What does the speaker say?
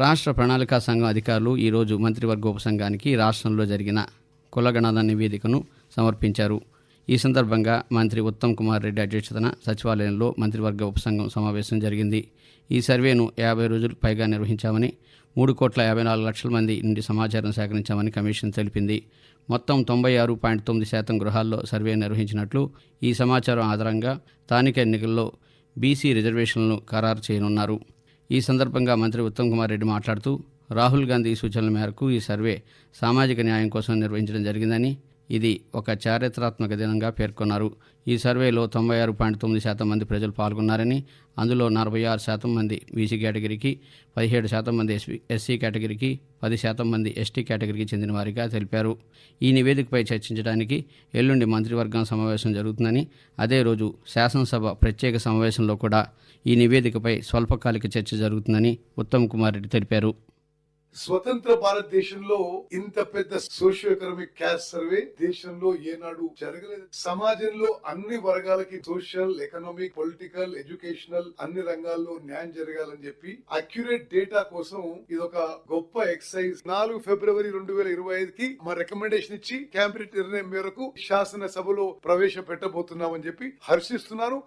రాష్ట్ర ప్రణాళికా సంఘం అధికారులు ఈరోజు మంత్రివర్గ ఉపసంఘానికి రాష్ట్రంలో జరిగిన కులగణన నివేదికను సమర్పించారు. ఈ సందర్భంగా మంత్రి ఉత్తమ్ కుమార్ రెడ్డి అధ్యక్షతన సచివాలయంలో మంత్రివర్గ ఉపసంఘం సమావేశం జరిగింది. ఈ సర్వేను యాభై రోజులు పైగా నిర్వహించామని మూడు కోట్ల యాభై నాలుగు లక్షల మంది నుండి సమాచారం సేకరించామని కమిషన్ తెలిపింది. మొత్తం తొంభై ఆరు పాయింట్ తొమ్మిది శాతం గృహాల్లో సర్వే నిర్వహించినట్లు ఈ సమాచారం ఆధారంగా స్థానిక ఎన్నికల్లో బీసీ రిజర్వేషన్లను ఖరారు చేయనున్నారు. ఈ సందర్భంగా మంత్రి ఉత్తమ్ కుమార్ రెడ్డి మాట్లాడుతూ రాహుల్ గాంధీ సూచనల మేరకు ఈ సర్వే సామాజిక న్యాయం కోసం నిర్వహించడం జరిగిందని ఇది ఒక చారిత్రాత్మక దినంగా పేర్కొన్నారు. ఈ సర్వేలో తొంభై ఆరు పాయింట్ తొమ్మిది శాతం మంది ప్రజలు పాల్గొన్నారని అందులో నలభై ఆరు శాతం మంది బీసీ కేటగిరీకి పదిహేడు శాతం మంది ఎస్పీ ఎస్సీ కేటగిరీకి పది శాతం మంది ఎస్టీ కేటగిరీకి చెందిన వారిగా తెలిపారు. ఈ నివేదికపై చర్చించడానికి ఎల్లుండి మంత్రివర్గం సమావేశం జరుగుతుందని అదే రోజు శాసనసభ ప్రత్యేక సమావేశంలో కూడా ఈ నివేదికపై స్వల్పకాలిక చర్చ జరుగుతుందని ఉత్తమ్ కుమార్ రెడ్డి తెలిపారు. స్వతంత్ర భారతదేశంలో ఇంత పెద్ద సోషియో ఎకనామిక్ క్యాస్ట్ సర్వే దేశంలో ఏనాడు జరగలేదు. సమాజంలో అన్ని వర్గాలకి సోషల్ ఎకనామిక్ పొలిటికల్ ఎడ్యుకేషనల్ అన్ని రంగాల్లో న్యాయం జరగాలని చెప్పి అక్యురేట్ డేటా కోసం ఇది ఒక గొప్ప ఎక్సైజ్. నాలుగు ఫిబ్రవరి రెండు వేల ఇరవై ఐదుకి మా రికమెండేషన్ ఇచ్చి క్యాంబ్రిడ్ నిర్ణయం మేరకు శాసన సభలో ప్రవేశపెట్టబోతున్నామని చెప్పి హర్షిస్తున్నారు